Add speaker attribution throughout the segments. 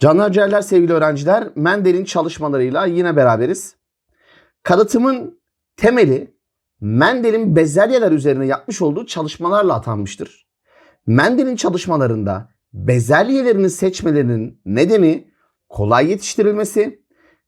Speaker 1: Canlar ciğerler sevgili öğrenciler, Mendel'in çalışmalarıyla yine beraberiz. Kalıtımın temeli Mendel'in bezelyeler üzerine yapmış olduğu çalışmalarla atanmıştır. Mendel'in çalışmalarında bezelyelerini seçmelerinin nedeni kolay yetiştirilmesi,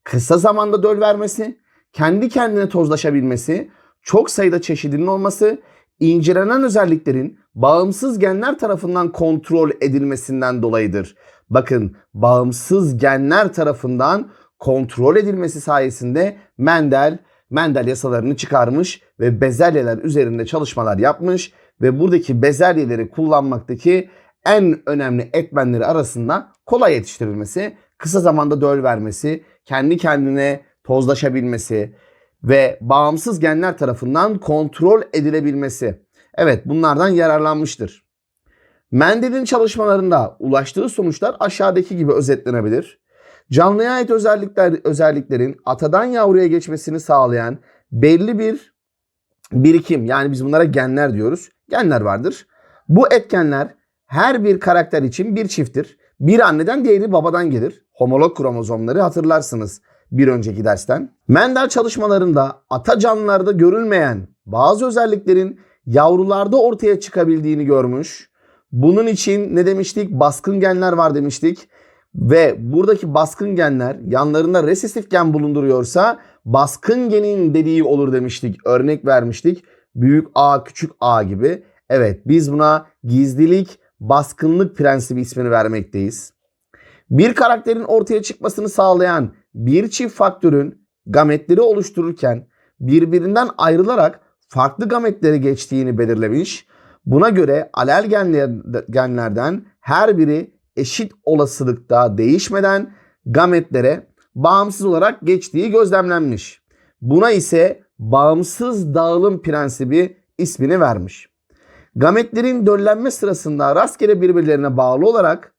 Speaker 1: kısa zamanda döl vermesi, kendi kendine tozlaşabilmesi, çok sayıda çeşidinin olması, incelenen özelliklerin bağımsız genler tarafından kontrol edilmesinden dolayıdır. Bakın bağımsız genler tarafından kontrol edilmesi sayesinde Mendel Mendel yasalarını çıkarmış ve bezelyeler üzerinde çalışmalar yapmış ve buradaki bezelyeleri kullanmaktaki en önemli etmenleri arasında kolay yetiştirilmesi, kısa zamanda döl vermesi, kendi kendine tozlaşabilmesi ve bağımsız genler tarafından kontrol edilebilmesi. Evet bunlardan yararlanmıştır. Mendel'in çalışmalarında ulaştığı sonuçlar aşağıdaki gibi özetlenebilir. Canlıya ait özellikler, özelliklerin atadan yavruya geçmesini sağlayan belli bir birikim yani biz bunlara genler diyoruz. Genler vardır. Bu etkenler her bir karakter için bir çifttir. Bir anneden diğeri babadan gelir. Homolog kromozomları hatırlarsınız bir önceki dersten. Mendel çalışmalarında ata canlılarda görülmeyen bazı özelliklerin yavrularda ortaya çıkabildiğini görmüş. Bunun için ne demiştik? Baskın genler var demiştik. Ve buradaki baskın genler yanlarında resesif gen bulunduruyorsa baskın genin dediği olur demiştik. Örnek vermiştik. Büyük A, küçük A gibi. Evet biz buna gizlilik, baskınlık prensibi ismini vermekteyiz. Bir karakterin ortaya çıkmasını sağlayan bir çift faktörün gametleri oluştururken birbirinden ayrılarak farklı gametlere geçtiğini belirlemiş. Buna göre alel genler, genlerden her biri eşit olasılıkta değişmeden gametlere bağımsız olarak geçtiği gözlemlenmiş. Buna ise bağımsız dağılım prensibi ismini vermiş. Gametlerin döllenme sırasında rastgele birbirlerine bağlı olarak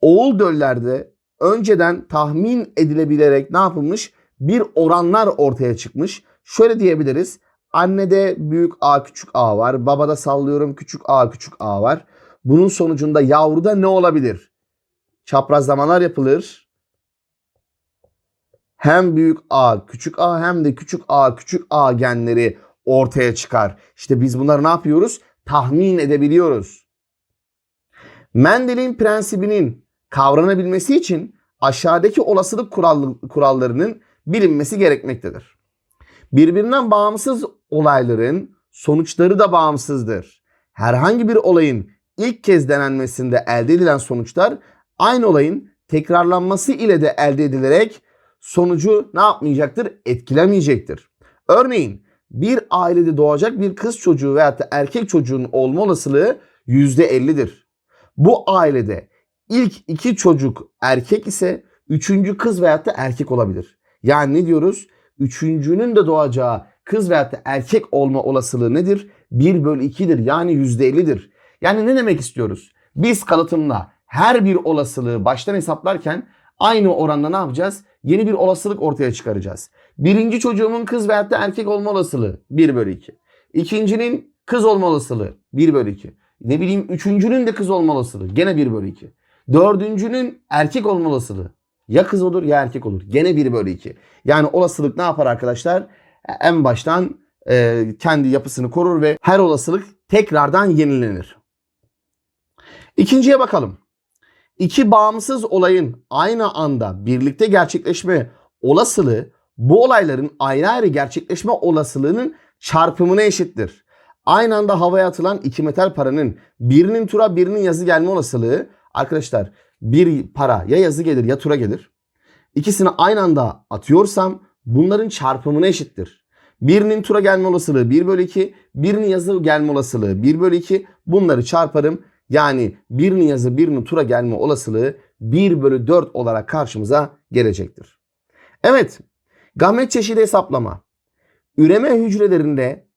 Speaker 1: oğul döllerde önceden tahmin edilebilerek ne yapılmış? Bir oranlar ortaya çıkmış. Şöyle diyebiliriz. Annede büyük A küçük A var. Babada sallıyorum küçük A küçük A var. Bunun sonucunda yavruda ne olabilir? Çaprazlamalar yapılır. Hem büyük A küçük A hem de küçük A küçük A genleri ortaya çıkar. İşte biz bunları ne yapıyoruz? Tahmin edebiliyoruz. Mendel'in prensibinin kavranabilmesi için aşağıdaki olasılık kurallarının bilinmesi gerekmektedir. Birbirinden bağımsız olayların sonuçları da bağımsızdır. Herhangi bir olayın ilk kez denenmesinde elde edilen sonuçlar aynı olayın tekrarlanması ile de elde edilerek sonucu ne yapmayacaktır? Etkilemeyecektir. Örneğin bir ailede doğacak bir kız çocuğu veya da erkek çocuğun olma olasılığı %50'dir. Bu ailede ilk iki çocuk erkek ise üçüncü kız veya da erkek olabilir. Yani ne diyoruz? Üçüncünün de doğacağı kız veya da erkek olma olasılığı nedir? 1 bölü 2'dir yani %50'dir. Yani ne demek istiyoruz? Biz kalıtımla her bir olasılığı baştan hesaplarken aynı oranda ne yapacağız? Yeni bir olasılık ortaya çıkaracağız. Birinci çocuğumun kız veyahut da erkek olma olasılığı 1 bölü 2. İkincinin kız olma olasılığı 1 bölü 2. Ne bileyim üçüncünün de kız olma olasılığı gene 1 bölü 2. Dördüncünün erkek olma olasılığı ya kız olur ya erkek olur. Gene 1 bölü 2. Yani olasılık ne yapar arkadaşlar? En baştan e, kendi yapısını korur ve her olasılık tekrardan yenilenir. İkinciye bakalım. İki bağımsız olayın aynı anda birlikte gerçekleşme olasılığı bu olayların ayrı ayrı gerçekleşme olasılığının çarpımına eşittir. Aynı anda havaya atılan iki metal paranın birinin tura birinin yazı gelme olasılığı arkadaşlar bir para ya yazı gelir ya tura gelir. İkisini aynı anda atıyorsam bunların çarpımına eşittir. Birinin tura gelme olasılığı 1 bölü 2, birinin yazı gelme olasılığı 1 bölü 2. Bunları çarparım. Yani birinin yazı birinin tura gelme olasılığı 1 bölü 4 olarak karşımıza gelecektir. Evet gamet çeşidi hesaplama. Üreme hücrelerinde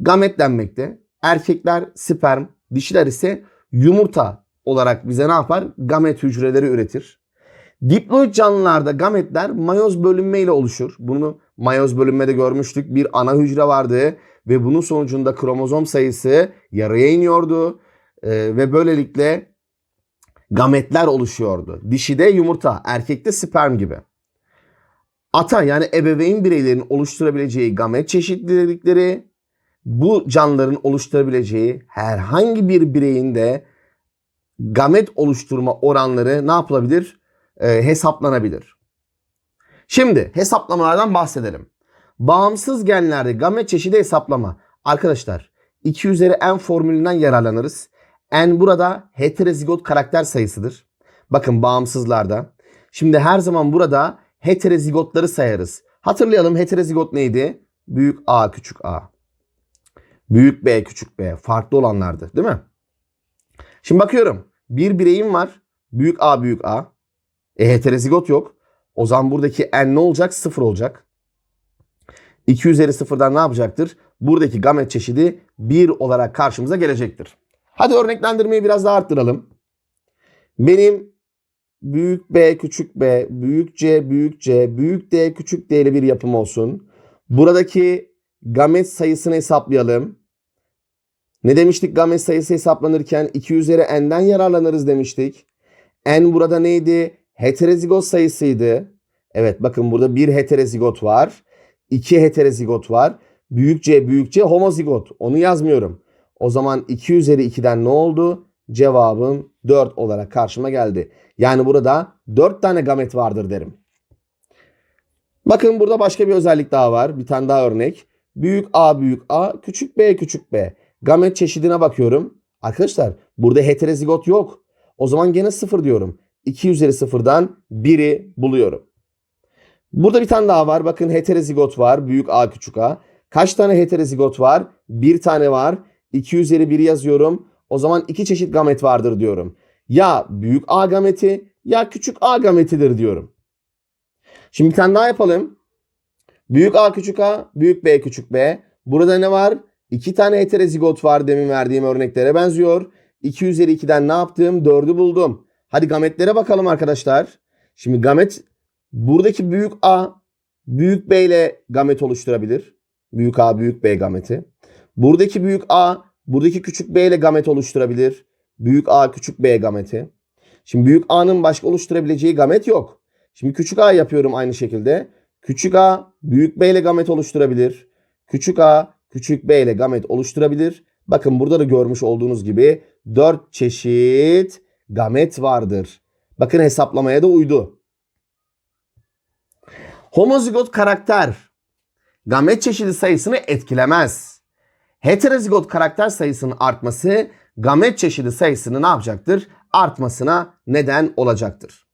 Speaker 1: gamet denmekte. Erkekler sperm, dişiler ise yumurta olarak bize ne yapar? Gamet hücreleri üretir. Diploid canlılarda gametler mayoz bölünme ile oluşur. Bunu mayoz bölünmede görmüştük. Bir ana hücre vardı ve bunun sonucunda kromozom sayısı yarıya iniyordu. Ee, ve böylelikle gametler oluşuyordu. Dişide yumurta, erkekte sperm gibi. Ata yani ebeveyn bireylerin oluşturabileceği gamet çeşitlilikleri bu canlıların oluşturabileceği herhangi bir bireyin de gamet oluşturma oranları ne yapılabilir? Ee, hesaplanabilir. Şimdi hesaplamalardan bahsedelim. Bağımsız genlerde gamet çeşidi hesaplama. Arkadaşlar 2 üzeri n formülünden yararlanırız. N burada heterozigot karakter sayısıdır. Bakın bağımsızlarda. Şimdi her zaman burada heterozigotları sayarız. Hatırlayalım heterozigot neydi? Büyük A küçük A. Büyük B küçük B. Farklı olanlardı değil mi? Şimdi bakıyorum. Bir bireyim var. Büyük A büyük A. E heterozigot yok. O zaman buradaki n ne olacak? Sıfır olacak. 2 üzeri sıfırdan ne yapacaktır? Buradaki gamet çeşidi 1 olarak karşımıza gelecektir. Hadi örneklendirmeyi biraz daha arttıralım. Benim büyük B küçük B, büyük C büyük C, büyük D küçük D ile bir yapım olsun. Buradaki gamet sayısını hesaplayalım. Ne demiştik gamet sayısı hesaplanırken 2 üzeri n'den yararlanırız demiştik. N burada neydi? Heterozigot sayısıydı. Evet bakın burada bir heterozigot var. iki heterozigot var. Büyük C büyük C homozigot. Onu yazmıyorum. O zaman 2 üzeri 2'den ne oldu? Cevabım 4 olarak karşıma geldi. Yani burada 4 tane gamet vardır derim. Bakın burada başka bir özellik daha var. Bir tane daha örnek. Büyük A büyük A, küçük B küçük B. Gamet çeşidine bakıyorum. Arkadaşlar burada heterozigot yok. O zaman gene 0 diyorum. 2 üzeri 0'dan 1'i buluyorum. Burada bir tane daha var. Bakın heterozigot var. Büyük A küçük A. Kaç tane heterozigot var? Bir tane var. 2 üzeri 1'i yazıyorum. O zaman iki çeşit gamet vardır diyorum. Ya büyük A gameti ya küçük A gametidir diyorum. Şimdi bir tane daha yapalım. Büyük A küçük A, büyük B küçük B. Burada ne var? İki tane heterozigot var demin verdiğim örneklere benziyor. 2 üzeri 2'den ne yaptım? 4'ü buldum. Hadi gametlere bakalım arkadaşlar. Şimdi gamet buradaki büyük A büyük B ile gamet oluşturabilir. Büyük A büyük B gameti. Buradaki büyük A buradaki küçük B ile gamet oluşturabilir. Büyük A küçük B gameti. Şimdi büyük A'nın başka oluşturabileceği gamet yok. Şimdi küçük A yapıyorum aynı şekilde. Küçük A büyük B ile gamet oluşturabilir. Küçük A küçük B ile gamet oluşturabilir. Bakın burada da görmüş olduğunuz gibi 4 çeşit gamet vardır. Bakın hesaplamaya da uydu. Homozigot karakter gamet çeşidi sayısını etkilemez. Heterozigot karakter sayısının artması gamet çeşidi sayısını ne yapacaktır? Artmasına neden olacaktır.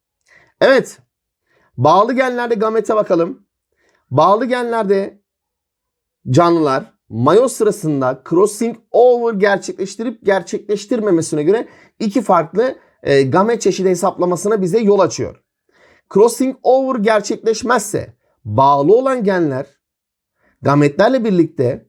Speaker 1: Evet. Bağlı genlerde gamete bakalım. Bağlı genlerde canlılar mayoz sırasında crossing over gerçekleştirip gerçekleştirmemesine göre iki farklı e, gamet çeşidi hesaplamasına bize yol açıyor. Crossing over gerçekleşmezse bağlı olan genler gametlerle birlikte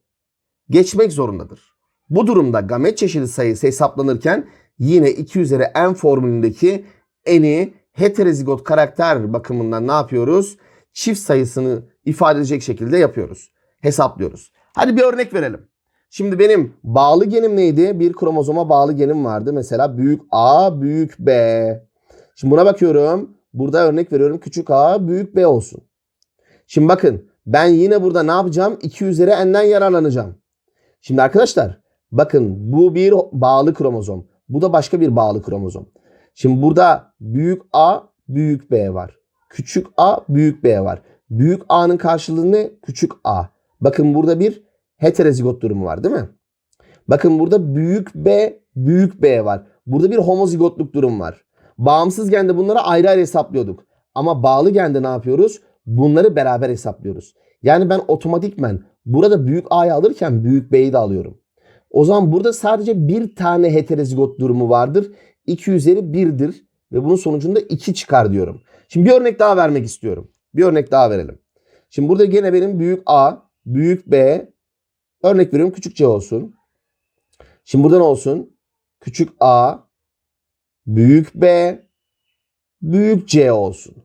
Speaker 1: geçmek zorundadır. Bu durumda gamet çeşidi sayısı hesaplanırken yine 2 üzeri n formülündeki n'i heterozigot karakter bakımından ne yapıyoruz? Çift sayısını ifade edecek şekilde yapıyoruz. Hesaplıyoruz. Hadi bir örnek verelim. Şimdi benim bağlı genim neydi? Bir kromozoma bağlı genim vardı. Mesela büyük A, büyük B. Şimdi buna bakıyorum. Burada örnek veriyorum. Küçük A, büyük B olsun. Şimdi bakın ben yine burada ne yapacağım? 2 üzeri n'den yararlanacağım. Şimdi arkadaşlar bakın bu bir bağlı kromozom. Bu da başka bir bağlı kromozom. Şimdi burada büyük A, büyük B var. Küçük A, büyük B var. Büyük A'nın karşılığı ne? Küçük A. Bakın burada bir heterozigot durumu var değil mi? Bakın burada büyük B, büyük B var. Burada bir homozigotluk durum var. Bağımsız gende bunları ayrı ayrı hesaplıyorduk. Ama bağlı gende ne yapıyoruz? Bunları beraber hesaplıyoruz. Yani ben otomatikmen burada büyük A'yı alırken büyük B'yi de alıyorum. O zaman burada sadece bir tane heterozigot durumu vardır. 2 üzeri 1'dir ve bunun sonucunda 2 çıkar diyorum. Şimdi bir örnek daha vermek istiyorum. Bir örnek daha verelim. Şimdi burada gene benim büyük A, büyük B, örnek veriyorum küçük C olsun. Şimdi burada olsun? Küçük A, büyük B, büyük C olsun.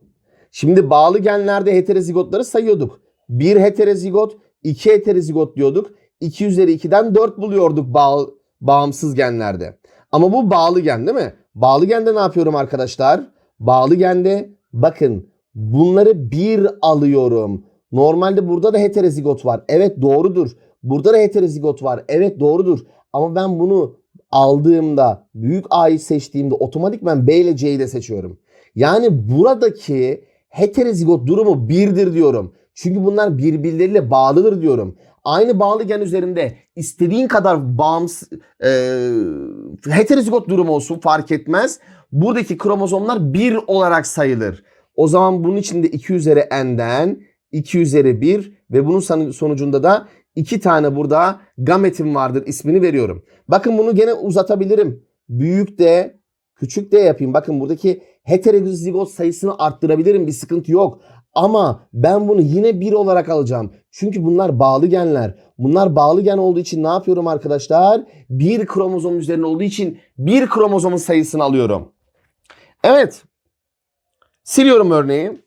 Speaker 1: Şimdi bağlı genlerde heterozigotları sayıyorduk. Bir heterozigot, iki heterozigot diyorduk. 2 üzeri 2'den 4 buluyorduk bağ, bağımsız genlerde. Ama bu bağlı gen değil mi? Bağlı gende ne yapıyorum arkadaşlar? Bağlı gende bakın bunları bir alıyorum. Normalde burada da heterozigot var. Evet doğrudur. Burada da heterozigot var. Evet doğrudur. Ama ben bunu aldığımda büyük A'yı seçtiğimde otomatikman B ile C'yi de seçiyorum. Yani buradaki heterozigot durumu birdir diyorum. Çünkü bunlar birbirleriyle bağlıdır diyorum. Aynı bağlı gen üzerinde istediğin kadar bağımsız e, heterozigot durumu olsun fark etmez. Buradaki kromozomlar bir olarak sayılır. O zaman bunun içinde 2 üzeri n'den 2 üzeri 1 ve bunun son- sonucunda da 2 tane burada gametim vardır ismini veriyorum. Bakın bunu gene uzatabilirim. Büyük de küçük de yapayım. Bakın buradaki heterozigot sayısını arttırabilirim bir sıkıntı yok. Ama ben bunu yine bir olarak alacağım. Çünkü bunlar bağlı genler. Bunlar bağlı gen olduğu için ne yapıyorum arkadaşlar? Bir kromozom üzerine olduğu için bir kromozomun sayısını alıyorum. Evet. Siliyorum örneği.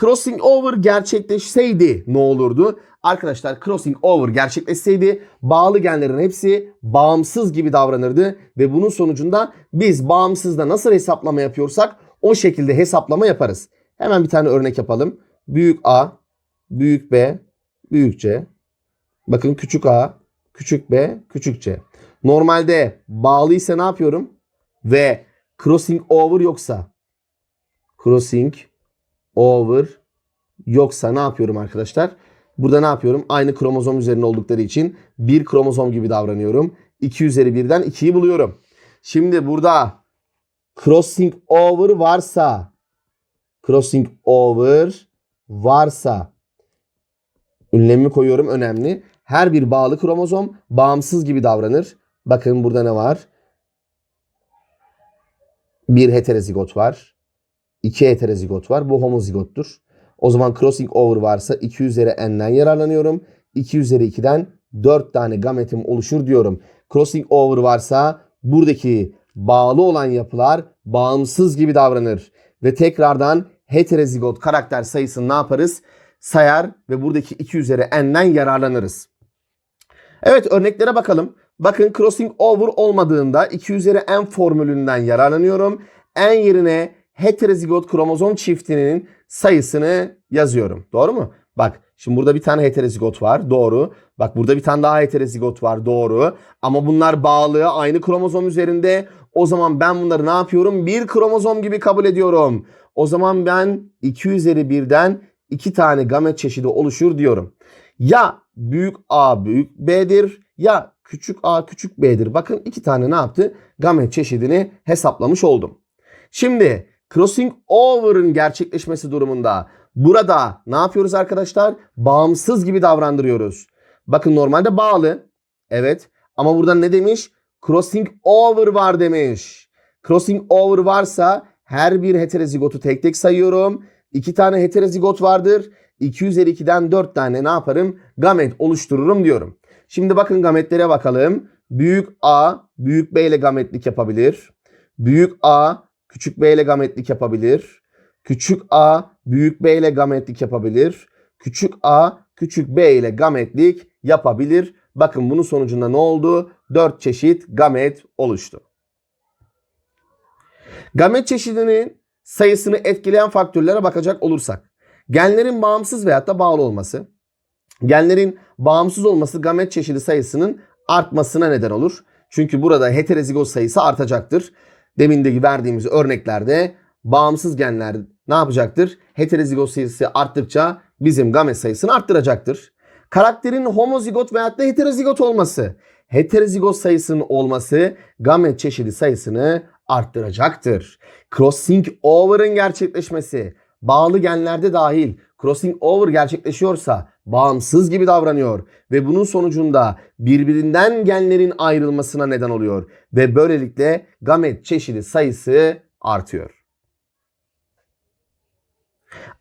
Speaker 1: Crossing over gerçekleşseydi ne olurdu? Arkadaşlar crossing over gerçekleşseydi bağlı genlerin hepsi bağımsız gibi davranırdı ve bunun sonucunda biz bağımsızda nasıl hesaplama yapıyorsak o şekilde hesaplama yaparız. Hemen bir tane örnek yapalım. Büyük A, büyük B, büyük C. Bakın küçük A, küçük B, küçük C. Normalde bağlıysa ne yapıyorum? Ve crossing over yoksa crossing over yoksa ne yapıyorum arkadaşlar? Burada ne yapıyorum? Aynı kromozom üzerinde oldukları için bir kromozom gibi davranıyorum. 2 üzeri 1'den 2'yi buluyorum. Şimdi burada crossing over varsa crossing over varsa ünlemimi koyuyorum önemli. Her bir bağlı kromozom bağımsız gibi davranır. Bakın burada ne var? Bir heterozigot var. İki heterozigot var. Bu homozigottur. O zaman crossing over varsa 2 üzeri n'den yararlanıyorum. 2 üzeri 2'den 4 tane gametim oluşur diyorum. Crossing over varsa buradaki bağlı olan yapılar bağımsız gibi davranır. Ve tekrardan heterozigot karakter sayısını ne yaparız? Sayar ve buradaki 2 üzeri n'den yararlanırız. Evet örneklere bakalım. Bakın crossing over olmadığında 2 üzeri n formülünden yararlanıyorum. N yerine heterozigot kromozom çiftinin sayısını yazıyorum. Doğru mu? Bak şimdi burada bir tane heterozigot var. Doğru. Bak burada bir tane daha heterozigot var. Doğru. Ama bunlar bağlı aynı kromozom üzerinde. O zaman ben bunları ne yapıyorum? Bir kromozom gibi kabul ediyorum. O zaman ben 2 üzeri 1'den 2 tane gamet çeşidi oluşur diyorum. Ya büyük A büyük B'dir ya küçük A küçük B'dir. Bakın iki tane ne yaptı? Gamet çeşidini hesaplamış oldum. Şimdi crossing over'ın gerçekleşmesi durumunda burada ne yapıyoruz arkadaşlar? Bağımsız gibi davrandırıyoruz. Bakın normalde bağlı. Evet. Ama burada ne demiş? Crossing over var demiş. Crossing over varsa her bir heterozigotu tek tek sayıyorum. İki tane heterozigot vardır. 2 üzeri 2'den 4 tane ne yaparım? Gamet oluştururum diyorum. Şimdi bakın gametlere bakalım. Büyük A büyük B ile gametlik yapabilir. Büyük A küçük B ile gametlik yapabilir. Küçük A büyük B ile gametlik yapabilir. Küçük A küçük B ile gametlik yapabilir. Bakın bunun sonucunda ne oldu? 4 çeşit gamet oluştu. Gamet çeşidinin sayısını etkileyen faktörlere bakacak olursak. Genlerin bağımsız veyahut da bağlı olması. Genlerin bağımsız olması gamet çeşidi sayısının artmasına neden olur. Çünkü burada heterozigot sayısı artacaktır. Demindeki verdiğimiz örneklerde bağımsız genler ne yapacaktır? Heterozigot sayısı arttıkça bizim gamet sayısını arttıracaktır. Karakterin homozigot veyahut da heterozigot olması. Heterozigot sayısının olması gamet çeşidi sayısını arttıracaktır. Crossing over'ın gerçekleşmesi bağlı genlerde dahil crossing over gerçekleşiyorsa bağımsız gibi davranıyor ve bunun sonucunda birbirinden genlerin ayrılmasına neden oluyor ve böylelikle gamet çeşidi sayısı artıyor.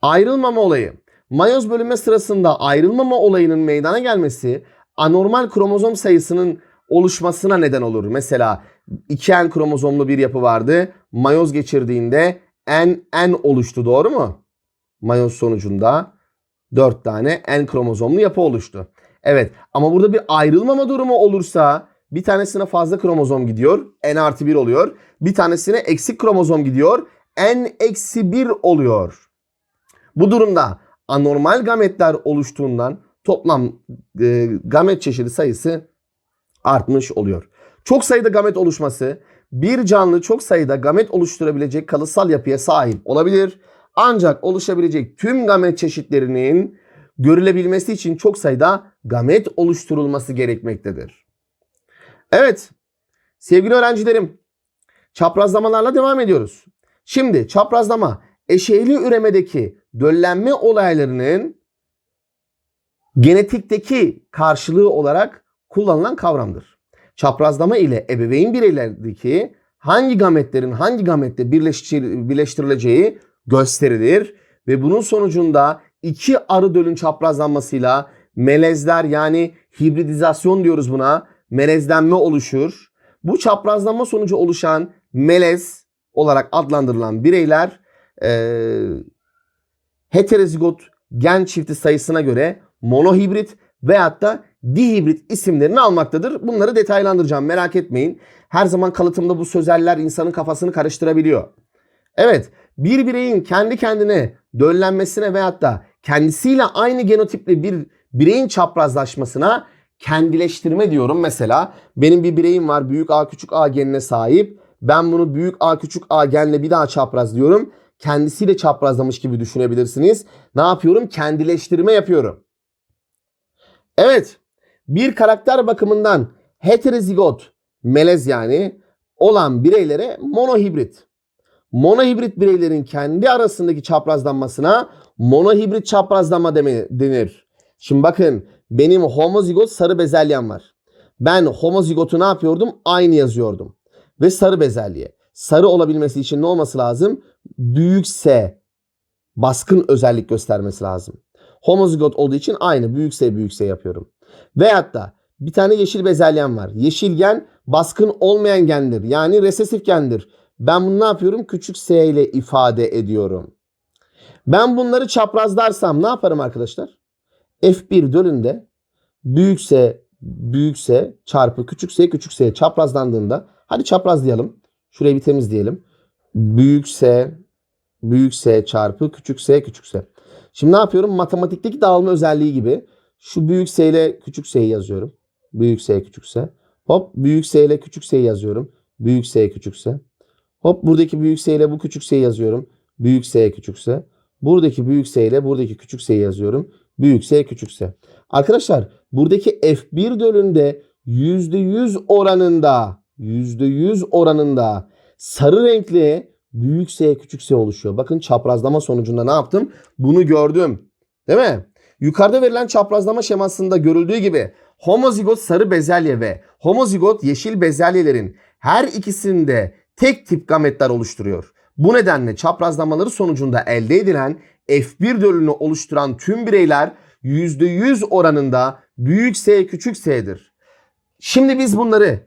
Speaker 1: Ayrılmama olayı. Mayoz bölünme sırasında ayrılmama olayının meydana gelmesi anormal kromozom sayısının oluşmasına neden olur. Mesela 2N kromozomlu bir yapı vardı. Mayoz geçirdiğinde N, N oluştu doğru mu? Mayoz sonucunda 4 tane N kromozomlu yapı oluştu. Evet ama burada bir ayrılmama durumu olursa bir tanesine fazla kromozom gidiyor. N artı 1 oluyor. Bir tanesine eksik kromozom gidiyor. N eksi 1 oluyor. Bu durumda anormal gametler oluştuğundan toplam e, gamet çeşidi sayısı artmış oluyor. Çok sayıda gamet oluşması bir canlı çok sayıda gamet oluşturabilecek kalıtsal yapıya sahip olabilir. Ancak oluşabilecek tüm gamet çeşitlerinin görülebilmesi için çok sayıda gamet oluşturulması gerekmektedir. Evet sevgili öğrencilerim çaprazlamalarla devam ediyoruz. Şimdi çaprazlama eşeğli üremedeki döllenme olaylarının genetikteki karşılığı olarak kullanılan kavramdır. Çaprazlama ile ebeveyn bireylerdeki hangi gametlerin hangi gamette birleştir- birleştirileceği gösterilir ve bunun sonucunda iki arı dölün çaprazlanmasıyla melezler yani hibridizasyon diyoruz buna melezlenme oluşur. Bu çaprazlanma sonucu oluşan melez olarak adlandırılan bireyler eee heterozigot gen çifti sayısına göre monohibrit veyahut da dihibrit isimlerini almaktadır. Bunları detaylandıracağım merak etmeyin. Her zaman kalıtımda bu sözeller insanın kafasını karıştırabiliyor. Evet bir bireyin kendi kendine döllenmesine veyahut da kendisiyle aynı genotipli bir bireyin çaprazlaşmasına kendileştirme diyorum. Mesela benim bir bireyim var büyük A küçük A genine sahip. Ben bunu büyük A küçük A genle bir daha çaprazlıyorum. Kendisiyle çaprazlamış gibi düşünebilirsiniz. Ne yapıyorum? Kendileştirme yapıyorum. Evet. Bir karakter bakımından heterozigot, melez yani olan bireylere monohibrit. Monohibrit bireylerin kendi arasındaki çaprazlanmasına monohibrit çaprazlama deme- denir. Şimdi bakın benim homozigot sarı bezelyem var. Ben homozigotu ne yapıyordum? Aynı yazıyordum. Ve sarı bezelye. Sarı olabilmesi için ne olması lazım? Büyükse baskın özellik göstermesi lazım. Homozigot olduğu için aynı büyük S büyük S yapıyorum. Veyahut da bir tane yeşil bezelyem var. Yeşil gen baskın olmayan gendir. Yani resesif gendir. Ben bunu ne yapıyorum? Küçük S ile ifade ediyorum. Ben bunları çaprazlarsam ne yaparım arkadaşlar? F1 dölünde büyük S büyük S çarpı küçük S küçük S çaprazlandığında hadi çaprazlayalım. Şurayı bir temizleyelim. Büyük S büyük S çarpı küçük S küçük S. Şimdi ne yapıyorum? Matematikteki dağılma özelliği gibi şu büyük S ile küçük S'yi yazıyorum. Büyük S küçük S. Hop büyük S ile küçük S'yi yazıyorum. Büyük S küçük S. Hop buradaki büyük S ile bu küçük S'yi yazıyorum. Büyük S küçük S. Buradaki büyük S ile buradaki küçük S'yi yazıyorum. Büyük S küçük S. Arkadaşlar buradaki F1 dölünde %100 oranında %100 oranında sarı renkli büyük S küçük S oluşuyor. Bakın çaprazlama sonucunda ne yaptım? Bunu gördüm. Değil mi? Yukarıda verilen çaprazlama şemasında görüldüğü gibi homozigot sarı bezelye ve homozigot yeşil bezelyelerin her ikisinde tek tip gametler oluşturuyor. Bu nedenle çaprazlamaları sonucunda elde edilen F1 dölünü oluşturan tüm bireyler %100 oranında büyük S küçük S'dir. Şimdi biz bunları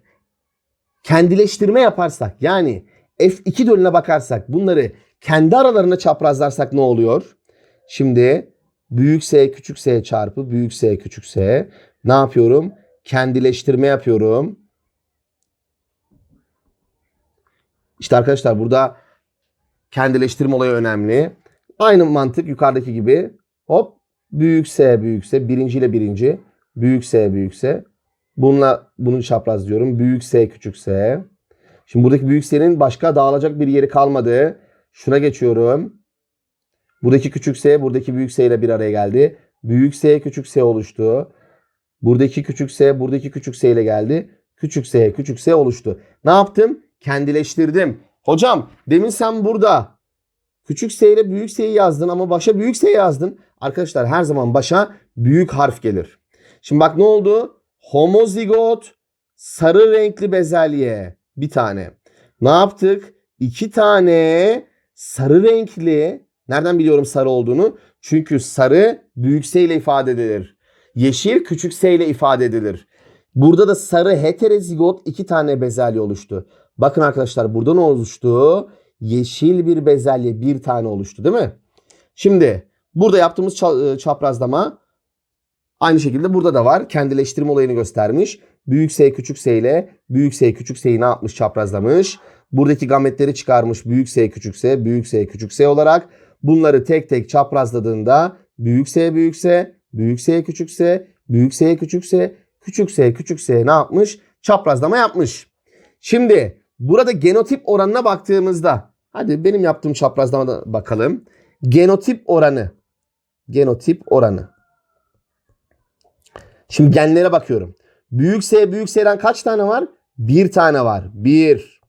Speaker 1: kendileştirme yaparsak yani F2 dölüne bakarsak bunları kendi aralarına çaprazlarsak ne oluyor? Şimdi büyük S küçük S çarpı büyük S küçük S ne yapıyorum? Kendileştirme yapıyorum. İşte arkadaşlar burada kendileştirme olayı önemli. Aynı mantık yukarıdaki gibi. Hop büyük S büyük S birinci ile birinci. Büyük S büyük S. Bununla bunu çaprazlıyorum. Büyük S küçük S. Şimdi buradaki büyük S'nin başka dağılacak bir yeri kalmadı. Şuna geçiyorum. Buradaki küçük S buradaki büyük S ile bir araya geldi. Büyük S küçük S oluştu. Buradaki küçük S buradaki küçük S ile geldi. Küçük S küçük S oluştu. Ne yaptım? Kendileştirdim. Hocam demin sen burada küçük S ile büyük S'yi yazdın ama başa büyük S yazdın. Arkadaşlar her zaman başa büyük harf gelir. Şimdi bak ne oldu? Homozigot sarı renkli bezelye bir tane. Ne yaptık? İki tane sarı renkli. Nereden biliyorum sarı olduğunu? Çünkü sarı büyük S ile ifade edilir. Yeşil küçük S ile ifade edilir. Burada da sarı heterozigot iki tane bezelye oluştu. Bakın arkadaşlar burada ne oluştu? Yeşil bir bezelye bir tane oluştu değil mi? Şimdi burada yaptığımız ça- çaprazlama aynı şekilde burada da var. Kendileştirme olayını göstermiş. büyük S küçük S ile büyük S küçük S'yi ne yapmış çaprazlamış. Buradaki gametleri çıkarmış büyük S küçük S büyük S küçük S olarak. Bunları tek tek çaprazladığında büyük S büyük S büyük S küçük S büyük S küçük S küçük S küçük S ne yapmış? Çaprazlama yapmış. Şimdi burada genotip oranına baktığımızda hadi benim yaptığım çaprazlamada bakalım. Genotip oranı. Genotip oranı. Şimdi genlere bakıyorum. Büyük S büyük S'den kaç tane var? Bir tane var. Bir.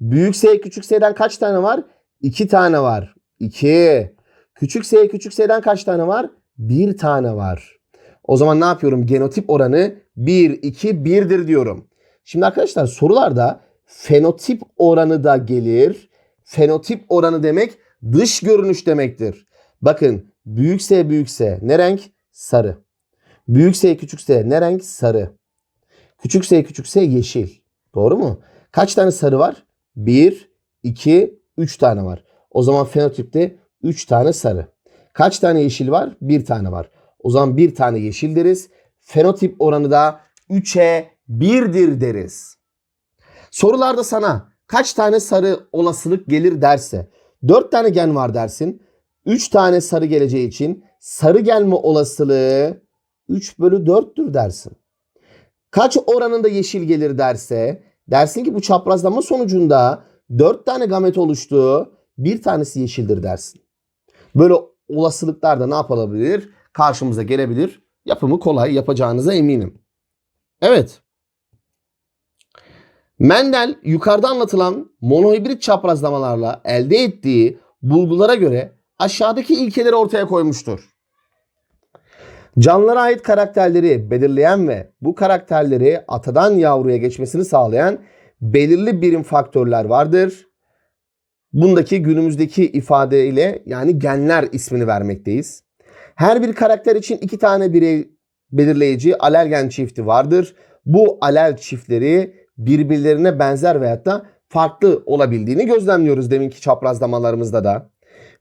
Speaker 1: Büyük S küçük S'den kaç tane var? İki tane var. İki. Küçük S küçük S'den kaç tane var? Bir tane var. O zaman ne yapıyorum? Genotip oranı 1, 2, 1'dir diyorum. Şimdi arkadaşlar sorularda fenotip oranı da gelir. Fenotip oranı demek dış görünüş demektir. Bakın büyük S büyük S ne renk? Sarı. Büyük S küçük S ne renk? Sarı. Küçük S küçük S yeşil. Doğru mu? Kaç tane sarı var? 1, 2, 3 tane var. O zaman fenotipte 3 tane sarı. Kaç tane yeşil var? 1 tane var. O zaman bir tane yeşil deriz. Fenotip oranı da 3'e 1'dir deriz. Sorularda sana kaç tane sarı olasılık gelir derse 4 tane gen var dersin. 3 tane sarı geleceği için sarı gelme olasılığı 3 bölü 4'tür dersin. Kaç oranında yeşil gelir derse dersin ki bu çaprazlama sonucunda 4 tane gamet oluştu. Bir tanesi yeşildir dersin. Böyle olasılıklar da ne yapılabilir? Karşımıza gelebilir. Yapımı kolay yapacağınıza eminim. Evet. Mendel yukarıda anlatılan monohibrit çaprazlamalarla elde ettiği bulgulara göre aşağıdaki ilkeleri ortaya koymuştur. Canlılara ait karakterleri belirleyen ve bu karakterleri atadan yavruya geçmesini sağlayan belirli birim faktörler vardır. Bundaki günümüzdeki ifadeyle yani genler ismini vermekteyiz. Her bir karakter için iki tane birey belirleyici alelgen çifti vardır. Bu alel çiftleri birbirlerine benzer veyahut da farklı olabildiğini gözlemliyoruz deminki çaprazlamalarımızda da.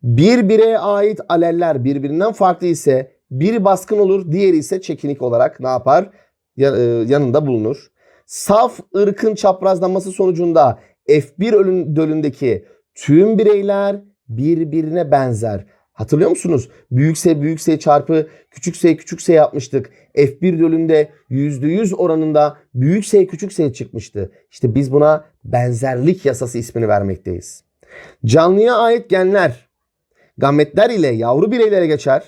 Speaker 1: Bir bireye ait aleller birbirinden farklı ise biri baskın olur, diğeri ise çekinik olarak ne yapar? Ya- e, yanında bulunur. Saf ırkın çaprazlaması sonucunda F1 ölüm dölündeki tüm bireyler birbirine benzer. Hatırlıyor musunuz? Büyük S büyük S çarpı küçük S küçük S yapmıştık. F1 bölümde %100 oranında büyük S küçük S çıkmıştı. İşte biz buna benzerlik yasası ismini vermekteyiz. Canlıya ait genler gametler ile yavru bireylere geçer.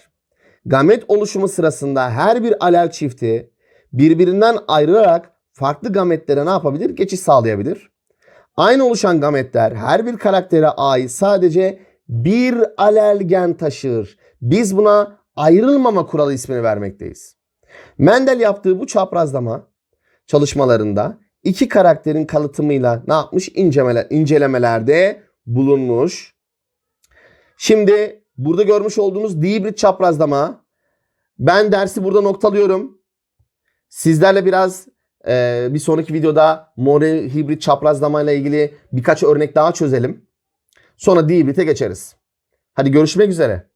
Speaker 1: Gamet oluşumu sırasında her bir alel çifti birbirinden ayrılarak farklı gametlere ne yapabilir? Geçiş sağlayabilir. Aynı oluşan gametler her bir karaktere ait sadece bir alel gen taşır. Biz buna ayrılmama kuralı ismini vermekteyiz. Mendel yaptığı bu çaprazlama çalışmalarında iki karakterin kalıtımıyla ne yapmış? İncemeler, incelemelerde bulunmuş. Şimdi burada görmüş olduğunuz dihibrit çaprazlama. Ben dersi burada noktalıyorum. Sizlerle biraz e, bir sonraki videoda more hibrit çaprazlama ile ilgili birkaç örnek daha çözelim. Sonra dihibrit'e geçeriz. Hadi görüşmek üzere.